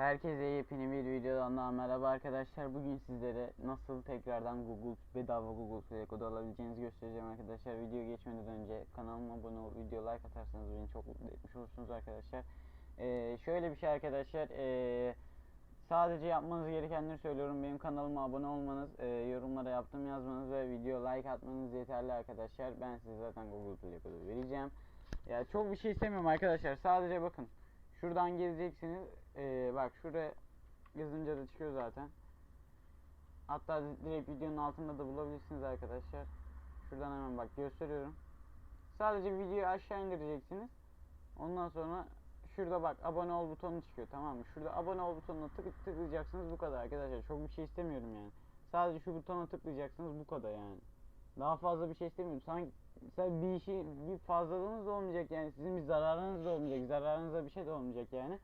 Herkese yepyeni bir videodan daha merhaba arkadaşlar. Bugün sizlere nasıl tekrardan Google bedava Google Play kodu alabileceğinizi göstereceğim arkadaşlar. Video geçmeden önce kanalıma abone olup video like atarsanız beni çok mutlu etmiş olursunuz arkadaşlar. Ee, şöyle bir şey arkadaşlar. ee, sadece yapmanız gerekenleri söylüyorum. Benim kanalıma abone olmanız, ee, yorumlara yaptığım yazmanız ve video like atmanız yeterli arkadaşlar. Ben size zaten Google Play kodu vereceğim. Ya çok bir şey istemiyorum arkadaşlar. Sadece bakın. Şuradan gezeceksiniz. Ee, bak şuraya yazınca da çıkıyor zaten. Hatta direkt videonun altında da bulabilirsiniz arkadaşlar. Şuradan hemen bak gösteriyorum. Sadece videoyu aşağı indireceksiniz. Ondan sonra şurada bak abone ol butonu çıkıyor tamam mı? Şurada abone ol butonuna tık tıklayacaksınız bu kadar arkadaşlar. Çok bir şey istemiyorum yani. Sadece şu butona tıklayacaksınız bu kadar yani. Daha fazla bir şey istemiyorum. Sanki sen bir işi bir fazlalığınız da olmayacak yani sizin bir zararınız da olmayacak. Zararınıza bir şey de olmayacak yani.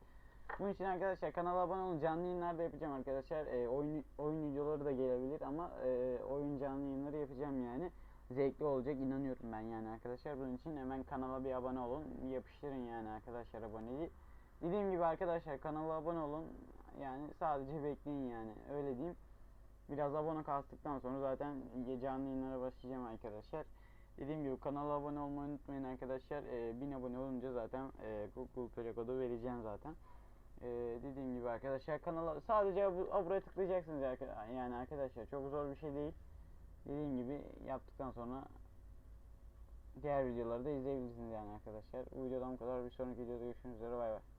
Bunun için arkadaşlar kanala abone olun. Canlı yayınlar yapacağım arkadaşlar. Ee, oyun oyun videoları da gelebilir ama e, oyun canlı yayınları yapacağım yani. Zevkli olacak inanıyorum ben yani arkadaşlar. Bunun için hemen kanala bir abone olun. Yapıştırın yani arkadaşlar aboneliği. Dediğim gibi arkadaşlar kanala abone olun. Yani sadece bekleyin yani. Öyle diyeyim. Biraz abone kastıktan sonra zaten canlı yayınlara başlayacağım arkadaşlar. Dediğim gibi kanala abone olmayı unutmayın arkadaşlar. Ee, 1000 abone olunca zaten e, Google Play kodu vereceğim zaten. Ee, dediğim gibi arkadaşlar kanala sadece bu, buraya tıklayacaksınız arka- yani arkadaşlar çok zor bir şey değil. Dediğim gibi yaptıktan sonra diğer videoları da izleyebilirsiniz yani arkadaşlar. Bu videodan bu kadar. Bir sonraki videoda görüşmek üzere. Bay bay.